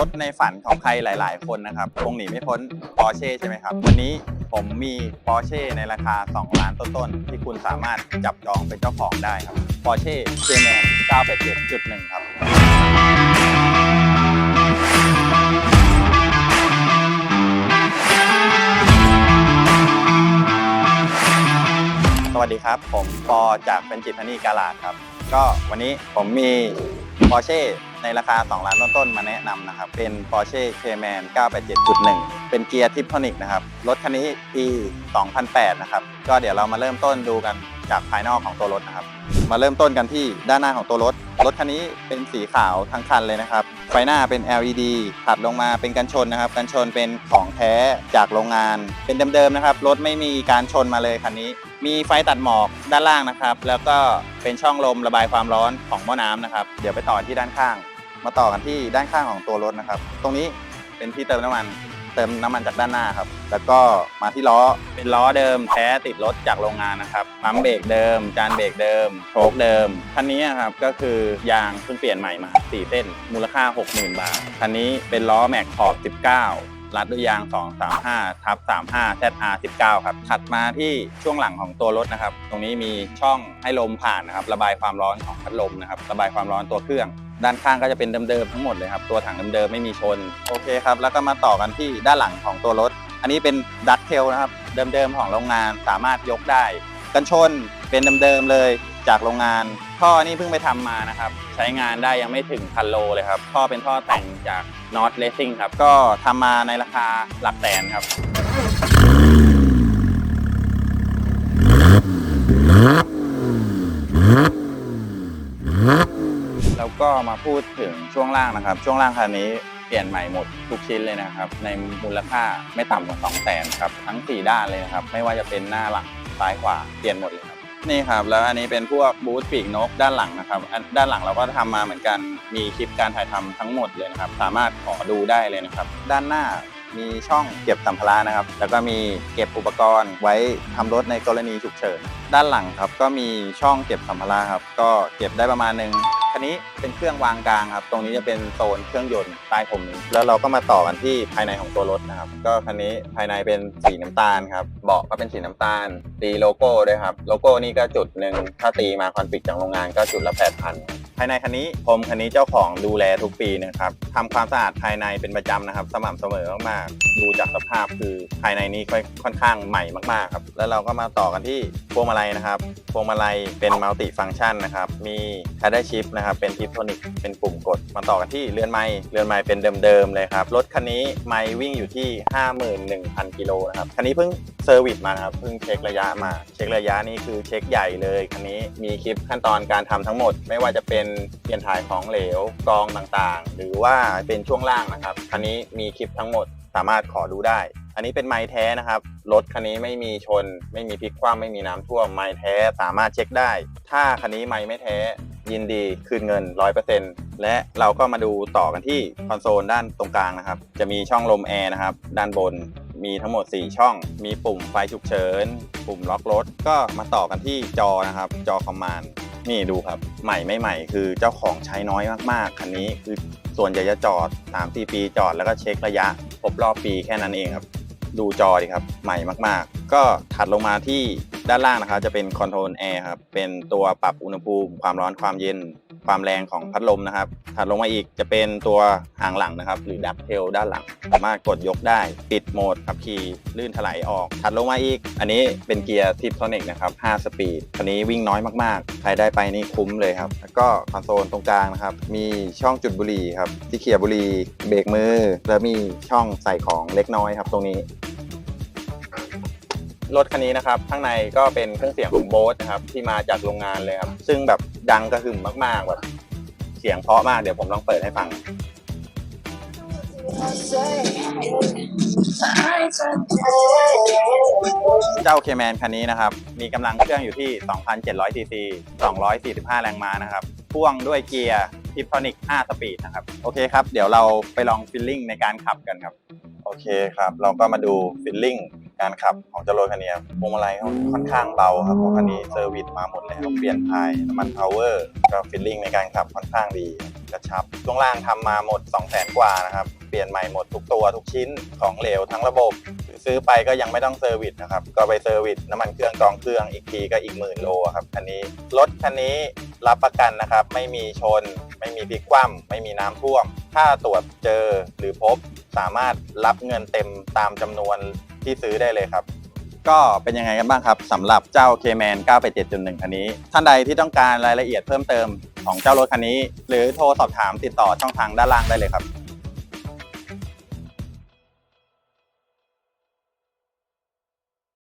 รถในฝันของใครหลาย ๆ คนนะครับคงหนีไม่พ้น Porsche ใช่ไหมครับ วันนี้ผมมี Porsche ในราคา 2 ล้านต้น ๆ ที่คุณสามารถจับจองเป็นเจ้าของได้ครับ Porsche Cayman 987.1 ครับสวัสดีครับ ผมปอจากเป็นจิตพนีกาลาดครับ ก็วันนี้ผมมี Porsche ในราคา 2 ล้านต้นๆมาแนะนำนะครับ เป็น Porsche Cayman 987.1 เป็นเกียร์ทิปโทนิกนะครับ รถคันนี้ปี 2008 นะครับ ก็เดี๋ยวเรามาเริ่มต้นดูกัน จากภายนอกของตัวรถนะครับ มาเริ่มต้นกันที่ด้านหน้าของตัวรถ รถคันนี้เป็นสีขาวทั้งคันเลยนะครับ ไฟหน้าเป็น LED ถัดลงมาเป็นกันชนนะครับ กันชนเป็นของแท้จากโรงงาน เป็นเดิมๆนะครับ รถไม่มีการชนมาเลยคันนี้ มีไฟตัดหมอกด้านล่างนะครับ แล้วก็เป็นช่องลมระบายความร้อนของหม้อน้ำนะครับ เดี๋ยวไปต่อที่ด้านข้าง มาต่อกันที่ด้านข้างของตัวรถนะครับ ตรงนี้เป็นที่เติมน้ำมัน เติมน้ำมันจากด้านหน้าครับ แล้วก็มาที่ล้อเป็นล้อเดิมแท้ติดรถจากโรงงานนะครับปั๊มเบรกเดิม จานเบรกเดิมโชคเดิมคันนี้ครับก็คือยางเพิ่งเปลี่ยนใหม่มา4เส้นมูลค่า 60,000 บาทคันนี้เป็นล้อแม็กขอบ 19รัดด้วยยาง 235 ทับ 35 ZR 19 ครับ ถัดมาที่ช่วงหลังของตัวรถนะครับ ตรงนี้มีช่องให้ลมผ่านนะครับ ระบายความร้อนของพัดลมนะครับ ระบายความร้อนตัวเครื่อง ด้านข้างก็จะเป็นเดิมๆทั้งหมดเลยครับ ตัวถังเดิมๆไม่มีชน โอเคครับ แล้วก็มาต่อกันที่ด้านหลังของตัวรถ อันนี้เป็นดักเทลนะครับ เดิมๆของโรงงานสามารถยกได้ กันชนเป็นเดิมๆเลยจากโรงงาน ท่อนี่เพิ่งไปทำมานะครับ ใช้งานได้ยังไม่ถึงพันโลเลยครับ ท่อเป็นท่อแต่งจาก North Racing ครับ ก็ทำมาในราคาหลักแสนครับแล้ว ก็มาพูดถึงช่วงล่างนะครับ ช่วงล่างคันนี้เปลี่ยนใหม่หมดทุกชิ้นเลยนะครับ ในมูลค่าไม่ต่ำกว่า2แสนครับทั้ง 4 ด้านเลยนะครับ ไม่ว่าจะเป็นหน้าหลังซ้ายขวาเปลี่ยนหมดเลยครับนี่ครับแล้วอันนี้เป็นพวกบูธปีกนกด้านหลังนะครับด้านหลังเราก็ทำมาเหมือนกันมีคลิปการถ่ายทำทั้งหมดเลยนะครับ สามารถขอดูได้เลยนะครับ ด้านหน้า มีช่องเก็บสัมภาระนะครับ แล้วก็มีเก็บอุปกรณ์ไว้ทำรถในกรณีฉุกเฉิน ด้านหลังครับก็มีช่องเก็บสัมภาระครับ ก็เก็บได้ประมาณหนึ่งคันนี้เป็นเครื่องวางกลางครับ ตรงนี้จะเป็นโซนเครื่องยนต์ใต้ผมนี้ แล้วเราก็มาต่อกันที่ภายในของตัวรถนะครับ ก็คันนี้ภายในเป็นสีน้ำตาลครับ เบาะก็เป็นสีน้ำตาล ตีโลโก้ด้วยครับ โลโก้นี่ก็จุดหนึ่งถ้าตีมาคอนฟิกจากโรงงานก็จุดละ8,000 ภายในคันนี้ผมคันนี้เจ้าของดูแลทุกปีนะครับทำความสะอาดภายในเป็นประจำนะครับ สม่ำเสมอมากๆดูจากสภาพคือภายในนี้ค่อยค่อนข้างใหม่มากๆครับแล้วเราก็มาต่อกันที่พวงมาลัยนะครับพวงมาลัยเป็นมัลติฟัง c t ชันนะครับมีแพดเดิลชิพนะครับเป็นทิปโทนิกเป็นปุ่มกด มาต่อกันที่เรือนไม้เรือนไม้เป็นเดิมๆเลยครับรถคันนี้ไม้วิ่งอยู่ที่ 51,000กิโลนะครับคันนี้เพิ่งเซอร์วิสมาครับเพิ่งเช็คระยะมา เช็คระยะนี่คือเช็คใหญ่เลยคันนี้มีคลิปขั้นตอนการทำทั้งหมด ไม่ว่าจะเป็นเปลี่ยนถ่ายของเหลวกรองต่างๆ หรือว่าเป็นช่วงล่างนะครับ คันนี้มีคลิปทั้งหมดสามารถขอดูได้ อันนี้เป็นไม้แท้นะครับ รถคันนี้ไม่มีชน ไม่มีพลิกคว่ำไม่มีน้ำท่วม ไม้แท้สามารถเช็คได้ ถ้าคันนี้ไม้ไม่แท้ยินดีคืนเงิน 100%และเราก็มาดูต่อกันที่คอนโซลด้านตรงกลางนะครับ จะมีช่องลมแอร์นะครับ ด้านบนมีทั้งหมด 4 ช่อง มีปุ่มไฟฉุกเฉิน ปุ่มล็อกรถ ก็มาต่อกันที่จอนะครับ จอคอมมานด์ นี่ดูครับใหม่ไม่ใหม่คือเจ้าของใช้น้อยมากๆ คันนี้คือส่วนใหญ่จะจอด3-4ปีจอดแล้วก็เช็คระยะครบรอบปีแค่นั้นเองครับ ดูจอดีครับใหม่มากๆ ก็ถัดลงมาที่ด้านล่างนะครับจะเป็นคอนโทรลแอร์ครับเป็นตัวปรับอุณหภูมิความร้อนความเย็น ความแรงของพัดลมนะครับ ถัดลงมาอีกจะเป็นตัวหางหลังนะครับ หรือดักเทลด้านหลัง สามารถกดยกได้ ปิดโหมดขับขี่ลื่นถลายออก ถัดลงมาอีก อันนี้เป็นเกียร์ทิปโทนิกนะครับ 5 สปีดคันนี้วิ่งน้อยมากๆ ใครได้ไปนี่คุ้มเลยครับ แล้วก็คอนโซลตรงกลางนะครับ มีช่องจุดบุหรี่ครับ ที่เขี่ยบุหรี่เบรกมือ แล้วมีช่องใส่ของเล็กน้อยครับตรงนี้ รถคันนี้นะครับข้างในก็เป็นเครื่องเสียงของโบสนะครับที่มาจากโรงงานเลยครับซึ่งแบบดังกระหึ่มมากๆแบบเสียงเพราะมากเดี๋ยวผมลองเปิดให้ฟัง เจ้าเคแมนคันนี้นะครับ มีกำลังเครื่องอยู่ที่ 2,700ซีซี245 แรงม้านะครับ พ่วงด้วยเกียร์ทิปโทนิก 5 สปีดนะครับ โอเคครับ เดี๋ยวเราไปลองฟิลลิ่งในการขับกันครับ โอเคครับ เราก็มาดูฟิลลิ่ง การขับของเจ้ารถคันนี้พวงมาลัยเขาค่อนข้างเบาครับเพราะคันนี้เซอร์วิสมาหมดแล้วเปลี่ยนพายน้ำมันพาวเวอร์ก็ฟิลลิ่งในการขับค่อนข้างดีกระชับช่วงล่างทำมาหมด 2 0 0 0 0 0กว่านะครับ เปลี่ยนใหม่หมดทุกตัวทุกชิ้นของเหลวทั้งระบบ ซื้อไปก็ยังไม่ต้องเซอร์วิสนะครับ ก็ไปเซอร์วิสน้ำมันเครื่องกองเครื่องอีกทีก็อีกหมื่นโลครับคันนี้รถคันนี้รับประกันนะครับ ไม่มีชน ไม่มีพลิกคว่ำไม่มีน้ำท่วม ถ้าตรวจเจอหรือพบสามารถรับเงินเต็มตามจำนวน ที่ซื้อได้เลยครับ ก็เป็นยังไงกันบ้างครับสำหรับเจ้า K-Man 987.1คันนี้ ท่านใดที่ต้องการรายละเอียดเพิ่มเติมของเจ้ารถคันนี้ หรือโทรสอบถามติดต่อช่องทางด้านล่างได้เลยครับ